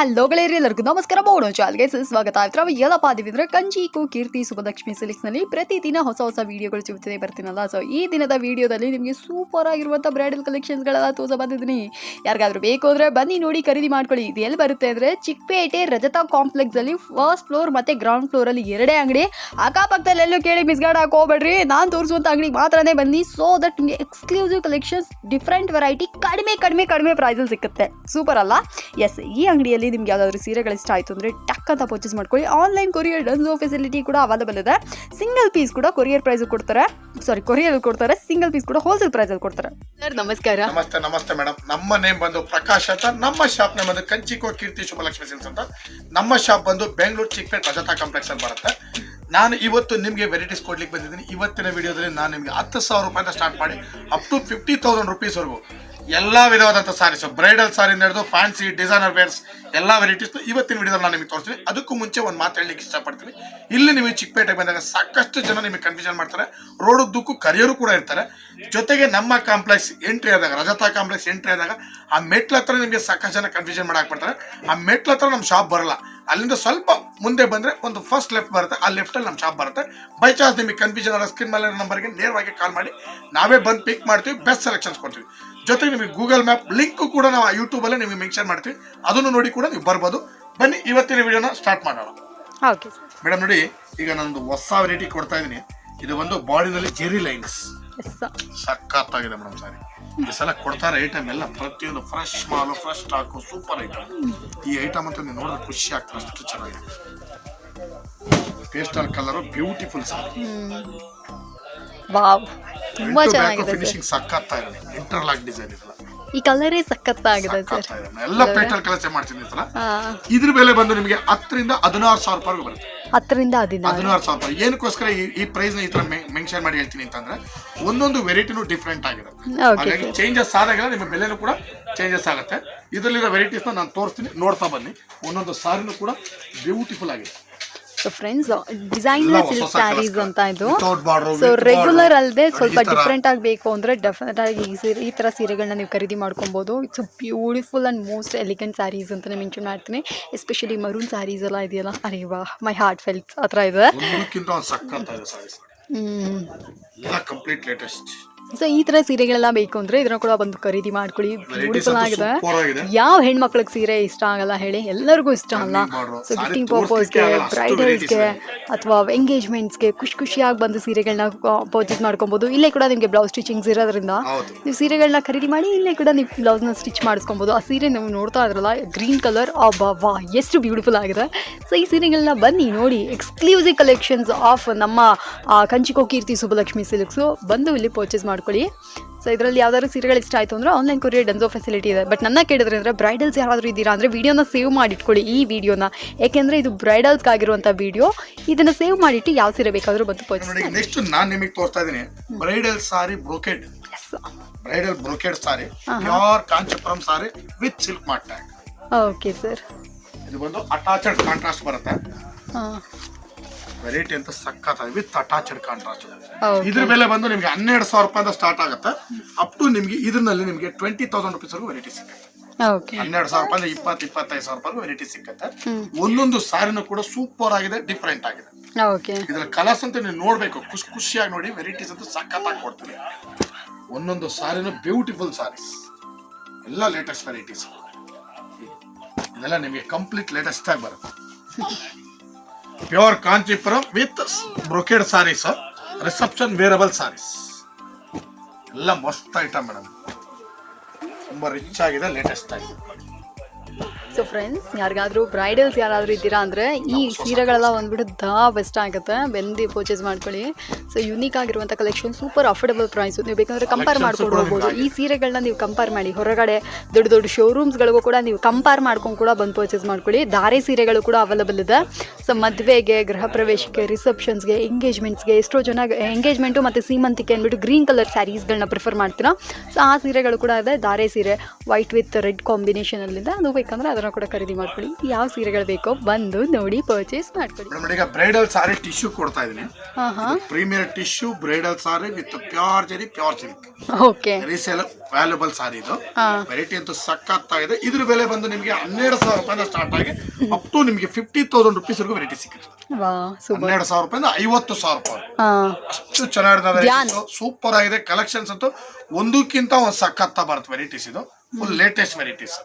Hello ಗಳೇರಿ ಎಲ್ಲರಿಗೂ ನಮಸ್ಕಾರ. ಬೋಡೋ ಚಾಲ್ಗೆ ಸ್ವಾಗತ ಆಯ್ತು ಎಲ್ಲಪ್ಪ ಆದಿವಿದ್ರೆ ಕಂಚಿಕು ಕೀರ್ತಿ ಸುಬ್ಬಲಕ್ಷ್ಮಿ ಸಿಲ್ಕ್ಸ್ನಲ್ಲಿ ಪ್ರತಿದಿನ ಹೊಸ ಹೊಸ ವಿಡಿಯೋಗಳು ಸಿಗುತ್ತದೆ. ಬರ್ತೀನಲ್ಲ? ಸೊ ಈ ದಿನದ ವಿಡಿಯೋದಲ್ಲಿ ನಿಮಗೆ ಸೂಪರ್ ಆಗಿರುವಂಥ ಬ್ರೈಡಲ್ ಕಲೆಕ್ಷನ್ಸ್ಗಳೆಲ್ಲ ತೋರಿಸ ಬಂದಿದ್ದೀನಿ. ಯಾರಿಗಾದ್ರೂ ಬೇಕು ಅಂದರೆ ಬನ್ನಿ ನೋಡಿ, ಖರೀದಿ ಮಾಡ್ಕೊಳ್ಳಿ. ಇದು ಎಲ್ಲಿ ಬರುತ್ತೆ ಅಂದ್ರೆ ಚಿಕ್ಕಪೇಟೆ ರಜತಾ ಕಾಂಪ್ಲೆಕ್ಸಲ್ಲಿ ಫಸ್ಟ್ ಫ್ಲೋರ್ ಮತ್ತೆ ಗ್ರೌಂಡ್ ಫ್ಲೋರ್ ಅಲ್ಲಿ ಎರಡೇ ಅಂಗಡಿ. ಅಕ್ಕಪಕ್ಕದಲ್ಲಿ ಎಲ್ಲೂ ಕೇಳಿ ಮಿಸ್ಗಾಡ್ ಹಾಕೋಬೇಡ್ರಿ ನಾನು ತೋರಿಸುವಂಥ ಅಂಗಡಿಗೆ ಮಾತ್ರನೇ ಬನ್ನಿ. ಸೊ ದಟ್ ನಿಮಗೆ ಎಕ್ಸ್ಕ್ಲೂಸಿವ್ ಕಲೆಕ್ಷನ್ಸ್ ಡಿಫ್ರೆಂಟ್ ವೆರೈಟಿ ಕಡಿಮೆ ಕಡಿಮೆ ಕಡಿಮೆ ಪ್ರೈಸಲ್ಲಿ ಸಿಗುತ್ತೆ ಸೂಪರ್ ಅಲ್ಲ? ಎಸ್ ಈ ಅಂಗಡಿಯಲ್ಲಿ ನಿಮ್ಗೆ ಯಾವ್ದಾದ್ರು ಸೀರೆಗಳು ಇಷ್ಟ ಆಯಿತು ಅಂದರೆ ಟಕ್ ಅಂತ ಪರ್ಚೇಸ್ ಮಾಡ್ಕೊಳ್ಳಿ. ಆನ್ಲೈನ್ ಕೊರಿಯರ್ ಡನ್ಸೋ ಫೆಸಿಲಿಟಿ ಕೂಡ ಅವೈಲೇಬಲ್ ಇದೆ. ಸಿಂಗಲ್ ಪೀಸ್ ಕೂಡ ಕೊರಿಯರ್ ಪ್ರೈಸ್ ಕೊಡ್ತಾರೆ. ಸಾರಿ ಕೊರಿಯರ್ ಕೊಡ್ತಾರೆ. ಸಿಂಗಲ್ ಪೀಸ್ ಕೂಡ ಹೋಲ್ಸೇಲ್ ಪ್ರೈಸಲ್ಲಿ ಕೊಡ್ತಾರೆ. ಸರ್ ನಮಸ್ಕಾರ. ನಮಸ್ತೆ ನಮಸ್ತೆ ಮೇಡಮ್ ನಮ್ಮ ನೇಮ್ ಬಂದು ಪ್ರಕಾಶ್ ಅಂತ. ನಮ್ಮ ಶಾಪ್ ನೇಮ್ ಬಂದು ಕಂಚಿಕೋ ಕೀರ್ತಿ ಶುಭಲಕ್ಷ್ಮಿ ಸಿಲ್ಸ್ ಅಂತ. ನಮ್ಮ ಶಾಪ್ ಬಂದು ಬೆಂಗಳೂರು ಚಿಕ್ಕಪೇಟ್ ರಜತಾ ಕಾಂಪ್ಲೆಕ್ಸ್ ಅಲ್ಲಿ ಬರುತ್ತೆ. ನಾನು ಇವತ್ತು ನಿಮಗೆ ವೆರೈಟೀಸ್ ಕೊಡ್ಲಿಕ್ಕೆ ಬಂದಿದ್ದೀನಿ. ಇವತ್ತಿನ ವಿಡಿಯೋದಲ್ಲಿ ನಾನು ನಿಮಗೆ ಹತ್ತು ಸಾವಿರ ರೂಪಾಯಿಂದ ಸ್ಟಾರ್ಟ್ ಮಾಡಿ ಅಪ್ ಟು ಫಿಫ್ಟಿ ತೌಸಂಡ್ ರುಪೀಸ್ವರೆಗೂ ಎಲ್ಲ ವಿಧವಾದಂಥ ಸಾರೀಸ್ ಬ್ರೈಡಲ್ ಸಾರಿಯಿಂದ ಹಿಡಿದು ಫ್ಯಾನ್ಸಿ ಡಿಸೈನರ್ ವೇರ್ಸ್ ಎಲ್ಲ ವೆರೈಟೀಸ್ ಇವತ್ತಿನ ವಿಡಿಯೋದಲ್ಲಿ ನಾನು ನಿಮಗೆ ತೋರಿಸ್ತೀನಿ. ಅದಕ್ಕೂ ಮುಂಚೆ ಒಂದು ಮಾತು ಹೇಳಲಿಕ್ಕೆ ಇಷ್ಟಪಡ್ತೀನಿ. ಇಲ್ಲಿ ನಿಮಗೆ ಚಿಕ್ಕಪೇಟೆಗೆ ಬಂದಾಗ ಸಾಕಷ್ಟು ಜನ ನಿಮಗೆ ಕನ್ಫ್ಯೂಷನ್ ಮಾಡ್ತಾರೆ. ರೋಡ್ ಉದ್ದಕ್ಕೂ ಕರಿಯರು ಕೂಡ ಇರ್ತಾರೆ. ಜೊತೆಗೆ ನಮ್ಮ ಕಾಂಪ್ಲೆಕ್ಸ್ ಎಂಟ್ರಿ ಆದಾಗ, ರಜತಾ ಕಾಂಪ್ಲೆಕ್ಸ್ ಎಂಟ್ರಿ ಆದಾಗ, ಆ ಮೆಟ್ಲ ಹತ್ರ ನಿಮಗೆ ಸಾಕಷ್ಟು ಜನ ಕನ್ಫ್ಯೂಷನ್ ಮಾಡಾಕ್ಬಿಡ್ತಾರೆ ಆ ಮೆಟ್ಲ ಹತ್ರ ನಮ್ಮ ಶಾಪ್ ಬರಲ್ಲ. ಅಲ್ಲಿಂದ ಸ್ವಲ್ಪ ಮುಂದೆ ಬಂದ್ರೆ ಒಂದು ಫಸ್ಟ್ ಲೆಫ್ಟ್ ಬರುತ್ತೆ. ಆ ಲೆಫ್ಟ್ ಅಲ್ಲಿ ನಮ್ಮ ಶಾಪ್ ಬರುತ್ತೆ. ಬೈ ಚಾನ್ಸ್ ನಿಮಗೆ ಕನ್ಫ್ಯೂಷನ್ ಆದ ಸ್ಕ್ರೀನ್ ಮೇಲೆ ನಂಬರ್ಗೆ ನೇರವಾಗಿ ಕಾಲ್ ಮಾಡಿ. ನಾವೇ ಬಂದು ಪಿಕ್ ಮಾಡ್ತೀವಿ ಬೆಸ್ಟ್ ಸೆಲೆಕ್ಷನ್ಸ್ ಕೊಡ್ತೀವಿ. ಜೊತೆಗೆ ನಿಮಗೆ ಗೂಗಲ್ ಮ್ಯಾಪ್ ಲಿಂಕ್ ಕೂಡ ನಾವು ಯೂಟ್ಯೂಬ್ ಅಲ್ಲಿ ನಿಮಗೆ ಮೆನ್ಷನ್ ಮಾಡ್ತೀವಿ. ಅದನ್ನು ನೋಡಿ ಕೂಡ ನೀವು ಬರ್ಬೋದು. ಬನ್ನಿ ಇವತ್ತಿನ ವಿಡಿಯೋನ ಸ್ಟಾರ್ಟ್ ಮಾಡೋಣ. ಮೇಡಮ್ ನೋಡಿ ಈಗ ನಂದು ಹೊಸ ವೆರೈಟಿ ಕೊಡ್ತಾ ಇದ್ದೀನಿ. ಇದು ಒಂದು ಬಾಡಿನಲ್ಲಿ ಜೆರಿ ಲೈನ್ಸ್. ಸಖತ್ತಾಗಿದೆ ಮೇಡಮ್ ಸಾರಿ. ಈ ಸಲ ಕೊಡ್ತಾರೆ ಐಟಮ್ ಎಲ್ಲ ಪ್ರತಿಯೊಂದು ಫ್ರೆಶ್ ಮಾಲು ಫ್ರೆಶ್ ಸ್ಟಾಕು ಸೂಪರ್ ಐಟಮ್ ಈ ಐಟಮ್ ಅಂತ ನೀವು ನೋಡಿದ್ರೆ ಖುಷಿ ಆಗ್ತದೆ ಅಷ್ಟು ಚೆನ್ನಾಗಿದೆ. Pastel colour beautiful sir wow ತುಂಬಾ ಚೆನ್ನಾಗಿದೆ ಫಿನಿಶಿಂಗ್ ಸಕ್ಕತ್ತಾ ಇದೆ ಇಂಟರ್ಲಾಕ್ ಡಿಸೈನ್ ಇದೆ ಈ ಕಲರೇ ಸಖತ್ತಾಗಿದೆ ಸರ್ ಸಖತ್ತಾ ಇದೆ ಎಲ್ಲ ಪೇಸ್ಟಲ್ ಕಲರ್ಸ್ ಮಾಡ್ತೀನಿ ಸರ್ ಇದ್ರ ಬೆಲೆ ಬಂದು ನಿಮಗೆ ಹತ್ತರಿಂದ ಹದಿನಾರು ಸಾವಿರ ರೂಪಾಯಿ ಬರುತ್ತೆ. ಹತ್ತರಿಂದ ಹದಿನಾರು. ಹದಿನಾರು ಸಾವಿರ ರೂಪಾಯಿ. ಏನಕ್ಕೋಸ್ಕರ ಈ ಈ ಪ್ರೈಸ್ನ ಈ ತರ ಮೆನ್ಷನ್ ಮಾಡಿ ಹೇಳ್ತೀನಿ ಅಂತಂದ್ರೆ ಒಂದೊಂದು ವೆರೈಟಿನೂ ಡಿಫ್ರೆಂಟ್ ಆಗಿದೆ. ಓಕೆ ಹಾಗಾಗಿ ಸರ್ ಚೇಂಜಸ್ ಆದಾಗೆಲ್ಲ ನಿಮ್ಮ ಬೆಲೆನೂ ಕೂಡ ಚೇಂಜಸ್ ಆಗುತ್ತೆ. ಇದರಲ್ಲಿರೋ ವೆರೈಟೀಸ್ನ ನಾನು ತೋರಿಸ್ತೀನಿ ನೋಡ್ತಾ ಬನ್ನಿ. ಒಂದೊಂದು ಸಾರಿನೂ ಕೂಡ ಬ್ಯೂಟಿಫುಲ್ ಆಗಿದೆ. ಸೊ ಫ್ರೆಂಡ್ಸ್ ಡಿಸೈನ್ ಎಲ್ಲ ಹೊಸ ಸಿಲ್ಕ್ ಸ್ಯಾರೀಸ್ ಅಂತ ಇದು. So regular. ಅಲ್ಲದೆ ಸ್ವಲ್ಪ ಡಿಫ್ರೆಂಟ್ ಆಗಿ ಬೇಕು ಆಗಬೇಕು ಅಂದ್ರೆ ಡೆಫಿನೆಟ್ ಆಗಿ ಈ ಸೀರೆ ಈ ಥರ ಸೀರೆಗಳನ್ನ ನೀವು ಖರೀದಿ ಮಾಡ್ಕೊಬೋದು. It's beautiful and most elegant saris ಅಂತಾನೆ ಮೆನ್ಷನ್ ಮಾಡ್ತೀನಿ. ಎಸ್ಪೆಷಲಿ ಮರೂನ್ ಸ್ಯಾರೀಸ್ ಎಲ್ಲ ಇದೆಯಲ್ಲ ಅರೆ ವಾ ಮೈ ಹಾರ್ಟ್ ಫೆಲ್ಟ್ ಆ ಥರ ಇದೆ. ಹ್ಞೂ ಕಂಪ್ಲೀಟ್ ಲೇಟೆಸ್ಟ್ ಸೊ ಈ ತರ ಸೀರೆಗಳೆಲ್ಲ ಬೇಕು ಅಂದ್ರೆ ಇದನ್ನ ಕೂಡ ಬಂದು ಖರೀದಿ ಮಾಡ್ಕೊಳ್ಳಿ. ಬ್ಯೂಟಿಫುಲ್ ಆಗಿದೆ. ಯಾವ ಹೆಣ್ಮಕ್ಳಿಗೆ ಸೀರೆ ಇಷ್ಟ ಆಗಲ್ಲ ಹೇಳಿ ಎಲ್ಲರಿಗೂ ಇಷ್ಟ ಅಲ್ಲ. ಸೊ ಗಿಫ್ಟಿಂಗ್ ಪರ್ಪಸ್ಗೆ ಬ್ರೈಡಲ್ಸ್ ಬ್ರೈಡಲ್ಸ್ಗೆ ಅಥವಾ ಎಂಗೇಜ್ಮೆಂಟ್ಸ್ಗೆ ಖುಷಿ ಖುಷಿಯಾಗಿ ಬಂದು ಸೀರೆಗಳನ್ನ ಪರ್ಚೇಸ್ ಮಾಡ್ಕೊಬೋದು. ಇಲ್ಲೇ ಕೂಡ ನಿಮಗೆ ಬ್ಲೌಸ್ ಸ್ಟಿಚಿಂಗ್ಸ್ ಇರೋದ್ರಿಂದ ನೀವು ಸೀರೆಗಳನ್ನ ಖರೀದಿ ಮಾಡಿ ಇಲ್ಲೇ ಕೂಡ ನೀವು ಬ್ಲೌಸ್ನ ಸ್ಟಿಚ್ ಮಾಡಿಸ್ಕೊಬೋದು. ಆ ಸೀರೆ ನೀವು ನೋಡ್ತಾ ಇದ್ರಲ್ಲ ಗ್ರೀನ್ ಕಲರ್ ಅಬ್ಬಾ ವಾ ಎಷ್ಟು ಬ್ಯೂಟಿಫುಲ್ ಆಗಿದೆ. ಸೊ ಈ ಸೀರೆಗಳನ್ನ ಬನ್ನಿ ನೋಡಿ. ಎಕ್ಸ್ಕ್ಲೂಸಿವ್ ಕಲೆಕ್ಷನ್ಸ್ ಆಫ್ ನಮ್ಮ ಆ, ಕಂಚಿಕೋ ಕೀರ್ತಿ ಸುಬ್ಬಲಕ್ಷ್ಮಿ ಸಿಲ್ಕ್ಸು ಬಂದು ಇಲ್ಲಿ ಪರ್ಚೇಸ್ ಮಾಡ್ಕೊಳ್ಳಿ. ಸೊ ಇದರಲ್ಲಿ ಯಾವ್ದಾದ್ರು ಸೀರೆಗಳು ಇಷ್ಟ ಆಯಿತು ಅಂದರೆ ಆನ್ಲೈನ್ ಕೊರಿಯರ್ ಡೆನ್ಸೋ ಫೆಸಿಲಿಟಿ ಇದೆ. ಬಟ್ ನನ್ನ ಕೇಳಿದ್ರೆ ಅಂದರೆ ಬ್ರೈಡಲ್ಸ್ ಯಾರಾದರೂ ಇದ್ದೀರಾ ಅಂದರೆ ವೀಡಿಯೋನ ಸೇವ್ ಮಾಡಿಟ್ಕೊಳ್ಳಿ ಈ ವಿಡಿಯೋನ ಯಾಕೆಂದರೆ ಇದು ಬ್ರೈಡಲ್ಸ್ಗಾಗಿರುವಂಥ ವಿಡಿಯೋ ಇದನ್ನು ಸೇವ್ ಮಾಡಿಟ್ಟು ಯಾವ ಸೀರೆ ಬೇಕಾದರೂ ಬಂದು ಪರ್ಚೇಸ್ ನೆಕ್ಸ್ಟ್ ನಾನು ನಿಮಗೆ ತೋರಿಸ್ತಾ ಇದ್ದೀನಿ. Bridal sari brocade bridal brocade sari. Pure Kanchipuram sari with silk mat okay sir ಇದು ಬಂದು ಅಟ್ಯಾಚ್ಡ್ ಕಾಂಟ್ರಾಸ್ಟ್ ಬರುತ್ತೆ. ಹಾಂ. ವೆರೈಟಿ ಅಂತ ಸಕ್ಕತ್ತಾಗಿ ವಿತ್ ಅಟ್ಯಾಚಡ್ ಕಾಂಟ್ರಾಸ್ಟ್ ಇದ್ರ ಬೆಲೆ ಬಂದು ನಿಮ್ಗೆ ಹನ್ನೆರಡು ಸಾವಿರ ರೂಪಾಯಿಂದ ಸ್ಟಾರ್ಟ್ ಆಗುತ್ತೆ. ಅಪ್ ಟು ನಿಮ್ಗೆ ಇದ್ರಲ್ಲಿ ನಿಮಗೆ ಟ್ವೆಂಟಿ ತೌಸಂಡ್ ರುಪೀಸ್ ವರೆಗೂ ವೆರೈಟಿ ಸಿಗುತ್ತೆ. ಹನ್ನೆರಡು ಸಾವಿರ ರೂಪಾಯಿ ಇಪ್ಪತ್ತು ಇಪ್ಪತ್ತೈದು ಸಾವಿರ ರೂಪಾಯಿ ವೆರೈಟಿ ಸಿಗುತ್ತೆ. ಒಂದೊಂದು ಸಾರಿನೂ ಕೂಡ ಸೂಪರ್ ಆಗಿದೆ ಡಿಫ್ರೆಂಟ್ ಆಗಿದೆ. ಇದ್ರ ಕಲರ್ಸ್ ಅಂತ ನೀವು ನೋಡ್ಬೇಕು. ಖುಷಿ ಖುಷಿಯಾಗಿ ನೋಡಿ ವೆರೈಟೀಸ್ ಅಂತ ಸಖತ್ತಾಗಿ ಕೊಡ್ತೀನಿ ಒಂದೊಂದು ಸಾರಿನೂ ಬ್ಯೂಟಿಫುಲ್ ಸಾರೀಸ್ ಎಲ್ಲ ಲೇಟೆಸ್ಟ್ ವೆರೈಟೀಸ್ ಇದೆಲ್ಲ ನಿಮಗೆ ಕಂಪ್ಲೀಟ್ ಲೇಟೆಸ್ಟ್ ಆಗಿ ಬರುತ್ತೆ. Pure Kanchipuram with brocade saris, reception wearable saris. ಎಲ್ಲ ಮಸ್ತ್ ಐಟಮ್ ಮೇಡಮ್ ತುಂಬ ರಿಚ್ ಆಗಿದೆ ಲೇಟೆಸ್ಟ್ ಆಗಿದೆ. ಸೊ ಫ್ರೆಂಡ್ಸ್ ಯಾರಿಗಾದ್ರೂ ಬ್ರೈಡಲ್ಸ್ ಯಾರಾದರೂ ಇದ್ದೀರಾ ಅಂದರೆ ಈ ಸೀರೆಗಳೆಲ್ಲ ಬಂದ್ಬಿಟ್ಟು ದಾ ಬೆಸ್ಟ್ ಆಗುತ್ತೆ. ಬೆಂದಿ ಪರ್ಚೇಸ್ ಮಾಡ್ಕೊಳ್ಳಿ. ಸೊ ಯುನೀಕ್ ಆಗಿರುವಂಥ ಕಲೆಕ್ಷನ್ ಸೂಪರ್ ಅಫೋರ್ಡಬಲ್ ಪ್ರೈಸ್ ನೀವು ಬೇಕಂದ್ರೆ ಕಂಪೇರ್ ಮಾಡ್ಕೊಂಡು ಹೋಗ್ಬೋದು ಈ ಸೀರೆಗಳನ್ನ ನೀವು ಕಂಪೇರ್ ಮಾಡಿ. ಹೊರಗಡೆ ದೊಡ್ಡ ದೊಡ್ಡ ಶೋರೂಮ್ಸ್ಗಳಿಗೂ ಕೂಡ ನೀವು ಕಂಪೇರ್ ಮಾಡ್ಕೊಂಡು ಕೂಡ ಬಂದು ಪರ್ಚೇಸ್ ಮಾಡ್ಕೊಳ್ಳಿ. ಧಾರೆ ಸೀರೆಗಳು ಕೂಡ ಅವೈಲಬಲ್ ಇದೆ. ಸೊ ಮದುವೆಗೆ ಗೃಹ ಪ್ರವೇಶಕ್ಕೆ ರಿಸೆಪ್ಷನ್ಸ್ಗೆ ಎಂಗೇಜ್ಮೆಂಟ್ಸ್ಗೆ ಎಷ್ಟೋ ಜನ ಎಂಗೇಜ್ಮೆಂಟು ಮತ್ತು ಸೀಮಂತಿಕೆ ಅಂದ್ಬಿಟ್ಟು ಗ್ರೀನ್ ಕಲರ್ ಸ್ಯಾರೀಸ್ಗಳನ್ನ ಪ್ರಿಫರ್ ಮಾಡ್ತೀರಾ. ಸೊ ಆ ಸೀರೆಗಳು ಕೂಡ ಇದೆ. ಧಾರೆ ಸೀರೆ ವೈಟ್ ವಿತ್ ರೆಡ್ ಕಾಂಬಿನೇಷನಲ್ಲಿದೆ ಅದು ಬೇಕಂದ್ರೆ ಅದನ್ನು ಕೂಡ ಖರೀದಿ ಮಾಡ್ಕೊಳ್ಳಿ. ಯಾವ ಸೀರೆಗಳು ಬೇಕೋ ಬಂದು ನೋಡಿ ಪರ್ಚೇಸ್ ಮಾಡ್ಕೊಳ್ಳಿ. ಮೇಡಮ್ ಈಗ ಬ್ರೈಡಲ್ ಸಾರಿ ಟಿಶ್ಯೂ ಕೊಡ್ತಾ ಇದೀನಿ. ಹಾಂ ಹಾಂ. Premier tissue bridal sari with pure zari pure zari okay resale valuable sari ಇದು. ಹಾಂ. ವೆರೈಟಿ ಅಂತೂ ಸಖತ್ತಾಗಿದೆ. ಇದ್ರ ಬೆಲೆ ಬಂದು ನಿಮಗೆ ಹನ್ನೆರಡು ಸಾವಿರ ರೂಪಾಯಿಂದ ಸ್ಟಾರ್ಟ್ ಆಗಿ ಅಪ್ ಟು ನಿಮಗೆ ಫಿಫ್ಟಿ ತೌಸಂಡ್ ರುಪೀಸ್ವರೆಗೂ ವೆರೈಟಿ ಸಿಗುತ್ತೆ ವಾ ಸೂಪರ್ ಹನ್ನೆರಡು ಸಾವಿರ ರೂಪಾಯಿಂದ ಐವತ್ತು ಸಾವಿರ ರೂಪಾಯಿ ಹಾಂ. ಅಷ್ಟು ಚೆನ್ನಾಗಿದೆ. ಸೂಪರ್ ಆಗಿದೆ. ಕಲೆಕ್ಷನ್ಸ್ ಅಂತೂ ಒಂದಕ್ಕಿಂತ ಒಂದು ಸಖತ್ತ ಬರುತ್ತೆ ವೆರೈಟೀಸ್ ಇದು. ಫುಲ್ ಲೇಟೆಸ್ಟ್ ವೆರೈಟೀಸ್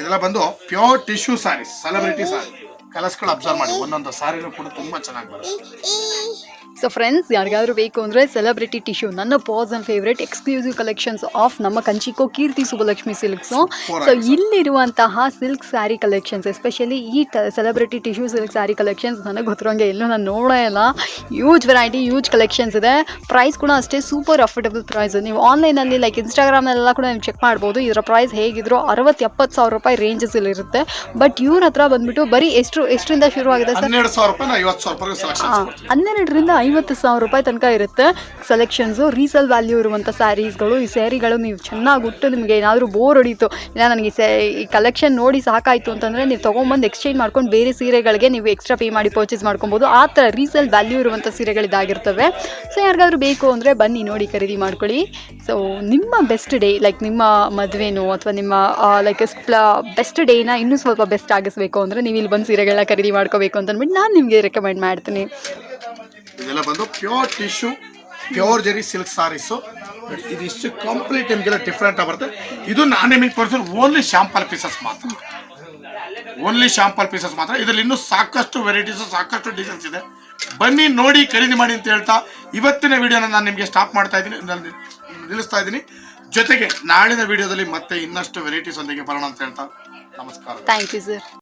ಇದೆಲ್ಲ ಬಂದು pure tissue saris celebrity sari ಕಲರ್ಸ್ಗಳು observe ಮಾಡಿ. ಒಂದೊಂದು ಸಾರಿನೂ ಕೂಡ ತುಂಬಾ ಚೆನ್ನಾಗಿ ಬರುತ್ತೆ. ಸೊ ಫ್ರೆಂಡ್ಸ್ ಯಾರಿಗಾದ್ರೂ ಬೇಕು ಅಂದರೆ ಸೆಲೆಬ್ರಿಟಿ ಟಿಶ್ಯೂ ನನ್ನ person favourite exclusive collections of ನಮ್ಮ ಕಂಚಿಕೋ ಕೀರ್ತಿ ಸುಬ್ಬಲಕ್ಷ್ಮಿ ಸಿಲ್ಕ್ಸು ಸೊ ಇಲ್ಲಿರುವಂತಹ ಸಿಲ್ಕ್ ಸ್ಯಾರಿ ಕಲೆಕ್ಷನ್ಸ್ ಎಸ್ಪೆಷಲಿ ಈ celebrity tissue silk sari collections ನನಗೆ ಗೊತ್ತಿರೋಂಗೆ ಎಲ್ಲೂ ನಾನು ನೋಡೇ ಇಲ್ಲ. ಯೂಜ್ ವೆರೈಟಿ ಯೂಜ್ ಕಲೆಕ್ಷನ್ಸ್ ಇದೆ. ಪ್ರೈಸ್ ಕೂಡ ಅಷ್ಟೇ ಸೂಪರ್ ಅಫೋರ್ಡಬಲ್ ಪ್ರೈಸ್ ನೀವು ಆನ್ಲೈನಲ್ಲಿ ಲೈಕ್ ಇನ್ಸ್ಟಾಗ್ರಾಮ್ನೆಲ್ಲ ಕೂಡ ನೀವು ಚೆಕ್ ಮಾಡ್ಬೋದು. ಇದರ ಪ್ರೈಸ್ ಹೇಗಿದ್ರು ಅರವತ್ತು ಎಪ್ಪತ್ತು ಸಾವಿರ ರೂಪಾಯಿ ರೇಂಜಸಲ್ಲಿ ಇರುತ್ತೆ. ಬಟ್ ಇವ್ರ ಹತ್ರ ಬಂದ್ಬಿಟ್ಟು ಬರೀ ಎಷ್ಟು ಎಷ್ಟರಿಂದ ಶುರು ಆಗಿದೆ ಸರ್? ಹನ್ನೆರಡು ಸಾವಿರ ರೂಪಾಯಿ ಹನ್ನೆರಡರಿಂದ ಐವತ್ತು ಸಾವಿರ ರೂಪಾಯಿ ತನಕ ಇರುತ್ತೆ. ಸೆಲೆಕ್ಷನ್ಸು ರೀಸೇಲ್ ವ್ಯಾಲ್ಯೂ ಇರುವಂಥ ಸ್ಯಾರೀಸ್ಗಳು ಈ ಸ್ಯಾರಿಗಳು ನೀವು ಚೆನ್ನಾಗಿ ಉಟ್ಟು ನಿಮಗೆ ಏನಾದರೂ ಬೋರ್ ಹೊಡೀತು, ಇಲ್ಲ ನನಗೆ ಈ ಈ ಕಲೆಕ್ಷನ್ ನೋಡಿ ಸಾಕಾಯಿತು ಅಂತಂದರೆ ನೀವು ತೊಗೊಂಬಂದು ಎಕ್ಸ್ಚೇಂಜ್ ಮಾಡ್ಕೊಂಡು ಬೇರೆ ಸೀರೆಗಳಿಗೆ ನೀವು ಎಕ್ಸ್ಟ್ರಾ ಪೇ ಮಾಡಿ ಪರ್ಚೇಸ್ ಮಾಡ್ಕೊಬೋದು. ಆ ಥರ ರೀಸೇಲ್ ವ್ಯಾಲ್ಯೂ ಇರುವಂಥ ಸೀರೆಗಳಿದಾಗಿರ್ತವೆ ಸೊ ಯಾರಿಗಾದ್ರೂ ಬೇಕು ಅಂದರೆ ಬನ್ನಿ ನೋಡಿ, ಖರೀದಿ ಮಾಡ್ಕೊಳ್ಳಿ. ಸೊ ನಿಮ್ಮ ಬೆಸ್ಟ್ ಡೇ ಲೈಕ್ ನಿಮ್ಮ ಮದುವೆನೋ ಅಥವಾ ನಿಮ್ಮ ಲೈಕ್ ಬೆಸ್ಟ್ ಡೇನ ಇನ್ನೂ ಸ್ವಲ್ಪ ಬೆಸ್ಟ್ ಆಗಿಸ್ಬೇಕು ಅಂದರೆ ನೀವು ಇಲ್ಲಿ ಬಂದು ಸೀರೆಗಳನ್ನ ಖರೀದಿ ಮಾಡ್ಕೋಬೇಕು ಅಂತಂದ್ಬಿಟ್ಟು ನಾನು ನಿಮಗೆ ರೆಕಮೆಂಡ್ ಮಾಡ್ತೀನಿ. ಇದೆಲ್ಲ ಬಂದು pure tissue, pure zari silk saris. ಇದಿಷ್ಟು ಕಂಪ್ಲೀಟ್ ನಿಮಗೆಲ್ಲ ಡಿಫ್ರೆಂಟ್ ಆಗಿ ಬರುತ್ತೆ. ಇದು ನಾನು ನಿಮಗೆ ತೋರಿಸಿದ್ರೆ ಓನ್ಲಿ ಶಾಂಪಲ್ ಪೀಸಸ್ ಮಾತ್ರ. ಓನ್ಲಿ ಶಾಂಪಲ್ ಪೀಸಸ್ ಮಾತ್ರ. ಇದರಲ್ಲಿ ಇನ್ನೂ ಸಾಕಷ್ಟು ವೆರೈಟೀಸು ಸಾಕಷ್ಟು ಡಿಸೈನ್ಸ್ ಇದೆ. ಬನ್ನಿ, ನೋಡಿ, ಖರೀದಿ ಮಾಡಿ ಅಂತ ಹೇಳ್ತಾ ಇವತ್ತಿನ ವಿಡಿಯೋನ ನಾನು ನಿಮಗೆ ಸ್ಟಾಪ್ ಮಾಡ್ತಾ ಇದ್ದೀನಿ ನಿಲ್ಲಿಸ್ತಾ ಇದ್ದೀನಿ. ಜೊತೆಗೆ ನಾಳಿನ ವಿಡಿಯೋದಲ್ಲಿ ಮತ್ತೆ ಇನ್ನಷ್ಟು ವೆರೈಟೀಸ್ ಒಂದಿಗೆ ಬರೋಣ ಅಂತ ಹೇಳ್ತಾ ನಮಸ್ಕಾರ. Thank you sir